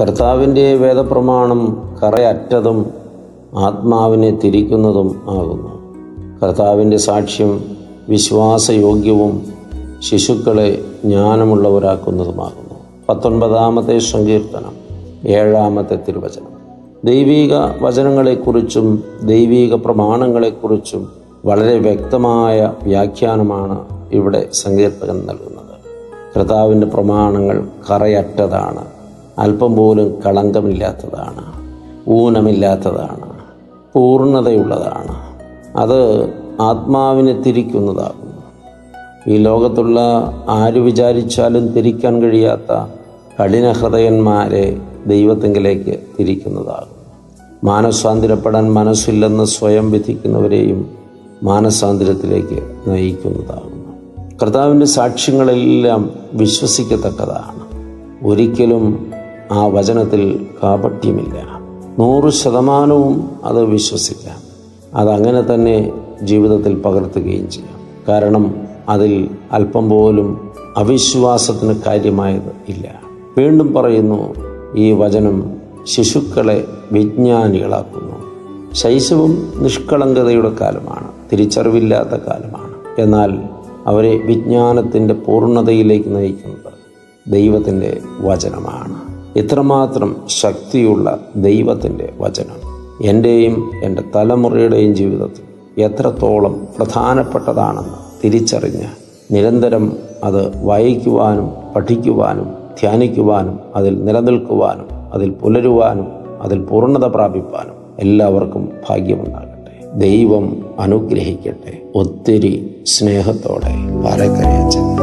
കർത്താവിന്റെ വേദപ്രമാണം കറയറ്റതും ആത്മാവിനെ തിരിക്കുന്നതും ആകുന്നു. കർത്താവിന്റെ സാക്ഷ്യം വിശ്വാസയോഗ്യവും ശിശുക്കളെ ജ്ഞാനമുള്ളവരാക്കുന്നതുമാകുന്നു. പത്തൊൻപതാമത്തെ സങ്കീർത്തനം ഏഴാമത്തെ തിരുവചനം. ദൈവീക വചനങ്ങളെക്കുറിച്ചും ദൈവീക പ്രമാണങ്ങളെക്കുറിച്ചും വളരെ വ്യക്തമായ വ്യാഖ്യാനമാണ് ഇവിടെ സങ്കീർത്തകൻ നൽകുന്നത്. കർത്താവിന്റെ പ്രമാണങ്ങൾ കറയറ്റതാണ്. അല്പം പോലും കളങ്കമില്ലാത്തതാണ് ഊനമില്ലാത്തതാണ് പൂർണതയുള്ളതാണ്. അത് ആത്മാവിനെ തിരിക്കുന്നതാകുന്നു. ഈ ലോകത്തുള്ള ആര് വിചാരിച്ചാലും തിരിക്കാൻ കഴിയാത്ത കഠിനഹൃദയന്മാരെ ദൈവത്തെങ്കിലേക്ക് തിരിക്കുന്നതാകുന്നു. മാനസാന്തരപ്പെടാൻ മനസ്സില്ലെന്ന് സ്വയം വിധിക്കുന്നവരെയും മാനസാന്തരത്തിലേക്ക് നയിക്കുന്നതാകുന്നു. കർത്താവിന്റെ സാക്ഷ്യങ്ങളെല്ലാം വിശ്വസിക്കത്തക്കതാണ്. ഒരിക്കലും ആ വചനത്തിൽ കാപട്യമില്ല. നൂറ് ശതമാനവും അത് വിശ്വസിക്കാം. അതങ്ങനെ തന്നെ ജീവിതത്തിൽ പകർത്തുകയും ചെയ്യാം. കാരണം അതിൽ അല്പം പോലും അവിശ്വാസത്തിന് കാര്യമായത് ഇല്ല. വീണ്ടും പറയുന്നു ഈ വചനം ശിശുക്കളെ വിജ്ഞാനികളാക്കുന്നു. ശൈശവം നിഷ്കളങ്കതയുടെ കാലമാണ് തിരിച്ചറിവില്ലാത്ത കാലമാണ്. എന്നാൽ അവരെ വിജ്ഞാനത്തിന്റെ പൂർണതയിലേക്ക് നയിക്കുന്നത് ദൈവത്തിന്റെ വചനമാണ്. ഇത്രമാത്രം ശക്തിയുള്ള ദൈവത്തിന്റെ വചനം. എന്റെയും എന്റെ തലമുറയുടെയും ജീവിതത്തിൽ എത്രത്തോളം പ്രധാനപ്പെട്ടതാണെന്ന് തിരിച്ചറിഞ്ഞ് നിരന്തരം അത് വായിക്കുവാനും പഠിക്കുവാനും ധ്യാനിക്കുവാനും അതിൽ നിലനിൽക്കുവാനും അതിൽ പുലരുവാനും അതിൽ പൂർണത പ്രാപിപ്പാനും എല്ലാവർക്കും ഭാഗ്യമുണ്ടാകട്ടെ. ദൈവം അനുഗ്രഹിക്കട്ടെ. ഒത്തിരി സ്നേഹത്തോടെ. പാലക്കരയച്ചൻ.